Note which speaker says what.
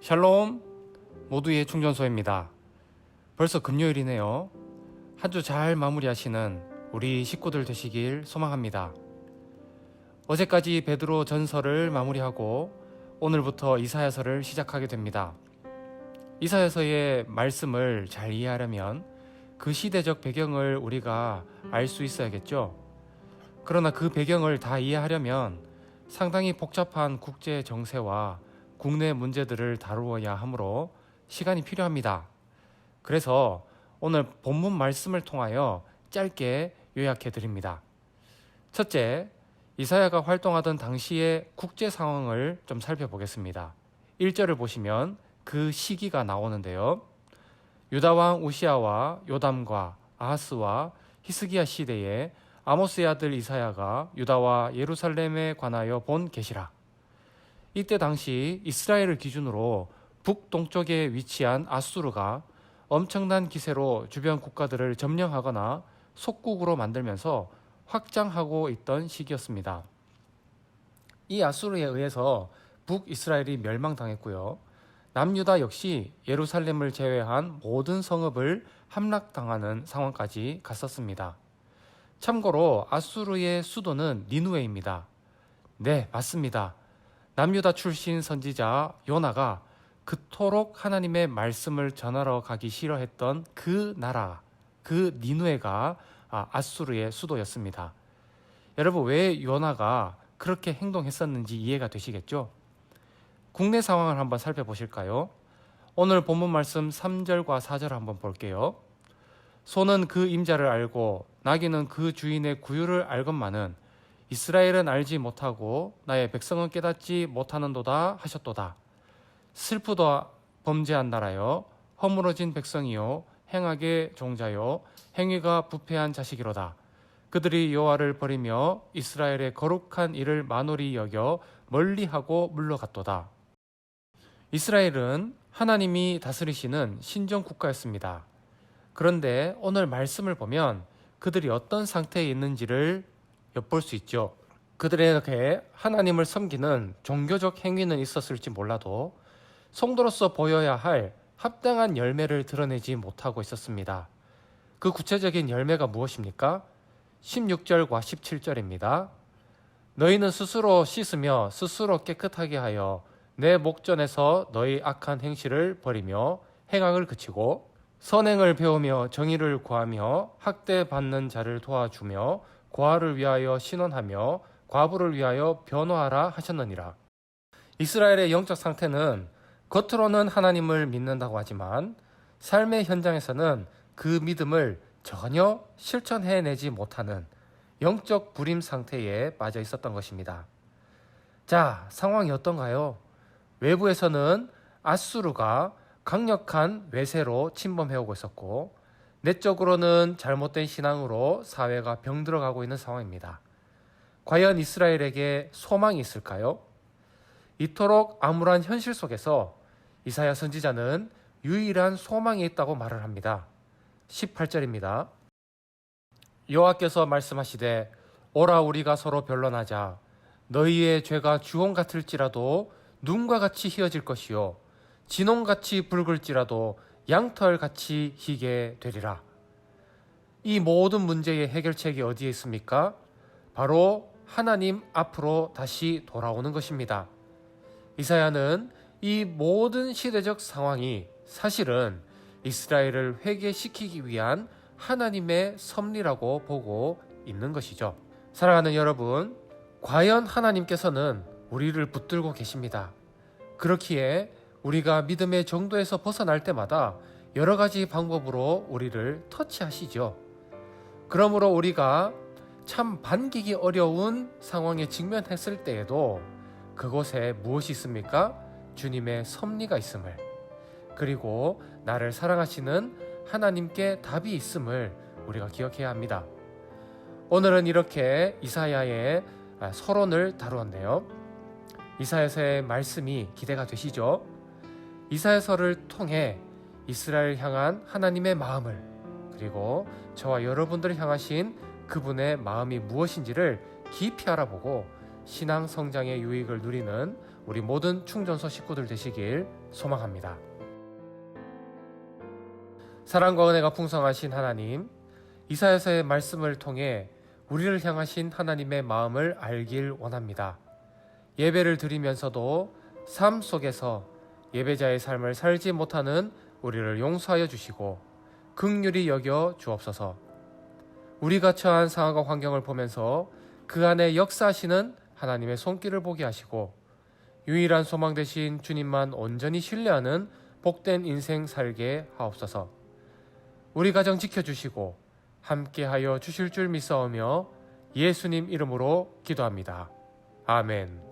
Speaker 1: 샬롬 모두의 충전소입니다. 벌써 금요일이네요. 한 주 잘 마무리하시는 우리 식구들 되시길 소망합니다. 어제까지 베드로 전서를 마무리하고 오늘부터 이사야서를 시작하게 됩니다. 이사야서의 말씀을 잘 이해하려면 그 시대적 배경을 우리가 알 수 있어야겠죠. 그러나 그 배경을 다 이해하려면 상당히 복잡한 국제 정세와 국내 문제들을 다루어야 하므로 시간이 필요합니다. 그래서 오늘 본문 말씀을 통하여 짧게 요약해 드립니다. 첫째, 이사야가 활동하던 당시의 국제 상황을 좀 살펴보겠습니다. 1절을 보시면 그 시기가 나오는데요. 유다 왕 우시아와 요담과 아하스와 히스기야 시대에 아모스의 아들 이사야가 유다와 예루살렘에 관하여 본 계시라. 이때 당시 이스라엘을 기준으로 북동쪽에 위치한 아수르가 엄청난 기세로 주변 국가들을 점령하거나 속국으로 만들면서 확장하고 있던 시기였습니다. 이 아수르에 의해서 북이스라엘이 멸망당했고요. 남유다 역시 예루살렘을 제외한 모든 성읍을 함락당하는 상황까지 갔었습니다. 참고로 아수르의 수도는 니누에입니다. 네, 맞습니다. 남유다 출신 선지자 요나가 그토록 하나님의 말씀을 전하러 가기 싫어했던 그 나라, 그 니누에가 아, 아수르의 수도였습니다. 여러분 왜 요나가 그렇게 행동했었는지 이해가 되시겠죠? 국내 상황을 한번 살펴보실까요? 오늘 본문 말씀 3절과 4절 한번 볼게요. 소는 그 임자를 알고 나귀는 그 주인의 구유를 알건만은 이스라엘은 알지 못하고 나의 백성은 깨닫지 못하는도다 하셨도다. 슬프다 범죄한 나라여 허물어진 백성이요 행하게 종자요 행위가 부패한 자식이로다. 그들이 여호와를 버리며 이스라엘의 거룩한 일을 만홀히 여겨 멀리하고 물러갔도다. 이스라엘은 하나님이 다스리시는 신정 국가였습니다. 그런데 오늘 말씀을 보면 그들이 어떤 상태에 있는지를 엿볼 수 있죠. 그들에게 하나님을 섬기는 종교적 행위는 있었을지 몰라도 성도로서 보여야 할 합당한 열매를 드러내지 못하고 있었습니다. 그 구체적인 열매가 무엇입니까? 16절과 17절입니다. 너희는 스스로 씻으며 스스로 깨끗하게 하여 내 목전에서 너희 악한 행실을 버리며 행악을 그치고 선행을 배우며 정의를 구하며 학대받는 자를 도와주며 고아를 위하여 신원하며 과부를 위하여 변호하라 하셨느니라. 이스라엘의 영적 상태는 겉으로는 하나님을 믿는다고 하지만 삶의 현장에서는 그 믿음을 전혀 실천해내지 못하는 영적 불임 상태에 빠져 있었던 것입니다. 자, 상황이 어떤가요? 외부에서는 아수르가 강력한 외세로 침범해오고 있었고, 내적으로는 잘못된 신앙으로 사회가 병들어가고 있는 상황입니다. 과연 이스라엘에게 소망이 있을까요? 이토록 암울한 현실 속에서 이사야 선지자는 유일한 소망이 있다고 말을 합니다. 18절입니다. 여호와께서 말씀하시되 오라 우리가 서로 변론하자 너희의 죄가 주홍 같을지라도 눈과 같이 희어질 것이요 진홍같이 붉을지라도 양털같이 희게 되리라. 이 모든 문제의 해결책이 어디에 있습니까? 바로 하나님 앞으로 다시 돌아오는 것입니다. 이사야는 이 모든 시대적 상황이 사실은 이스라엘을 회개시키기 위한 하나님의 섭리라고 보고 있는 것이죠. 사랑하는 여러분, 과연 하나님께서는 우리를 붙들고 계십니다. 그렇기에 우리가 믿음의 정도에서 벗어날 때마다 여러 가지 방법으로 우리를 터치하시죠. 그러므로 우리가 참 반기기 어려운 상황에 직면했을 때에도 그곳에 무엇이 있습니까? 주님의 섭리가 있음을 그리고 나를 사랑하시는 하나님께 답이 있음을 우리가 기억해야 합니다. 오늘은 이렇게 이사야의 서론을 다루었네요. 이사야서의 말씀이 기대가 되시죠? 이사야서를 통해 이스라엘 향한 하나님의 마음을 그리고 저와 여러분들을 향하신 그분의 마음이 무엇인지를 깊이 알아보고 신앙 성장의 유익을 누리는 우리 모든 충전소 식구들 되시길 소망합니다. 사랑과 은혜가 풍성하신 하나님, 이사야서의 말씀을 통해 우리를 향하신 하나님의 마음을 알길 원합니다. 예배를 드리면서도 삶 속에서 예배자의 삶을 살지 못하는 우리를 용서하여 주시고 극률이 여겨 주옵소서. 우리가 처한 상황과 환경을 보면서 그 안에 역사하시는 하나님의 손길을 보게 하시고 유일한 소망 되신 주님만 온전히 신뢰하는 복된 인생 살게 하옵소서. 우리 가정 지켜주시고 함께하여 주실 줄 믿사오며 예수님 이름으로 기도합니다. 아멘.